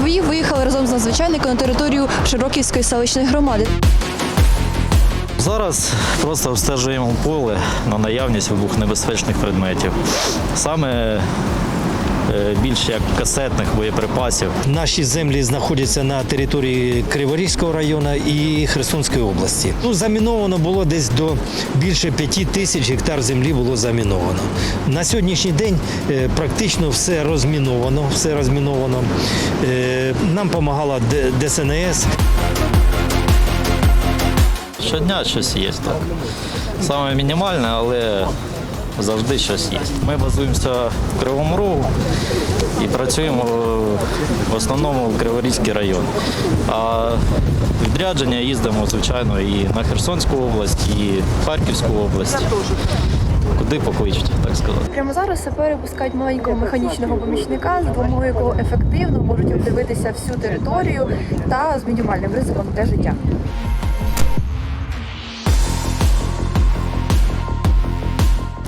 Водії виїхали разом з надзвичайником на територію Широківської селищної громади. Зараз просто обстежуємо поле на наявність вибухонебезпечних предметів. Саме е, більш як касетних боєприпасів. Наші землі знаходяться на території Криворізького району і Херсонської області. Ну, заміновано було десь до більше п'яти тисяч гектар землі було заміновано. На сьогоднішній день е, практично все розміновано. Все розміновано. Е, Нам допомагала ДСНС. Щодня щось є так. Саме мінімальне, але завжди щось є. Ми базуємося в Кривому Рогу і працюємо в основному в Криворізький район. А відрядження їздимо, звичайно, і на Херсонську область, і Харківську область. Куди покличуть, так сказати. Прямо зараз сапери пускають маленького механічного помічника, за допомогою якого ефективно можуть обдивитися всю територію та з мінімальним ризиком для життя.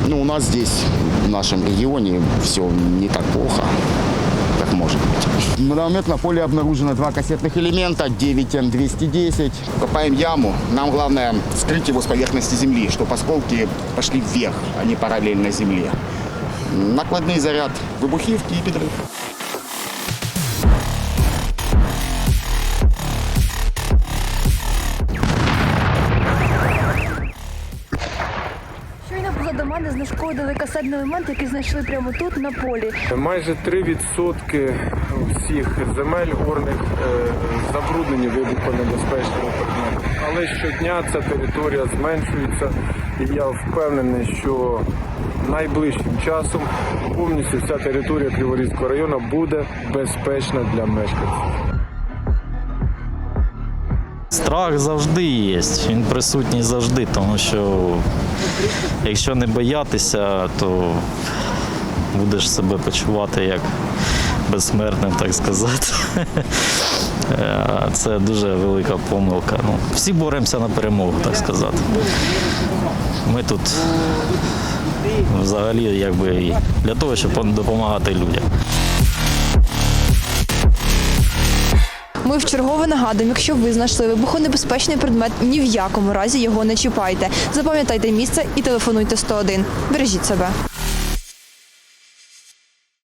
Ну, у нас здесь, в нашем регионе, все не так плохо, как может быть. На данный момент на поле обнаружено два кассетных элемента, 9Н210. Копаем яму. Нам главное скрыть его с поверхности земли, чтобы осколки пошли вверх, а не параллельно земле. Накладный заряд выбухивки и подрыв. Мене знешкодили касетний елемент, який знайшли прямо тут на полі. Майже 3% всіх земель горних е, забруднені вибухонебезпечними предметами. Але щодня ця територія зменшується, і я впевнений, що найближчим часом повністю вся територія Криворізького району буде безпечна для мешканців. Страх завжди є, він присутній завжди, тому що якщо не боятися, то будеш себе почувати як безсмертним, так сказати. Е, Це дуже велика помилка. Ну, всі боремося на перемогу, так сказати. Ми тут взагалі якби для того, щоб допомагати людям. Ми вчергове нагадуємо, якщо ви знайшли вибухонебезпечний предмет, ні в якому разі його не чіпайте. Запам'ятайте місце і телефонуйте 101. Бережіть себе.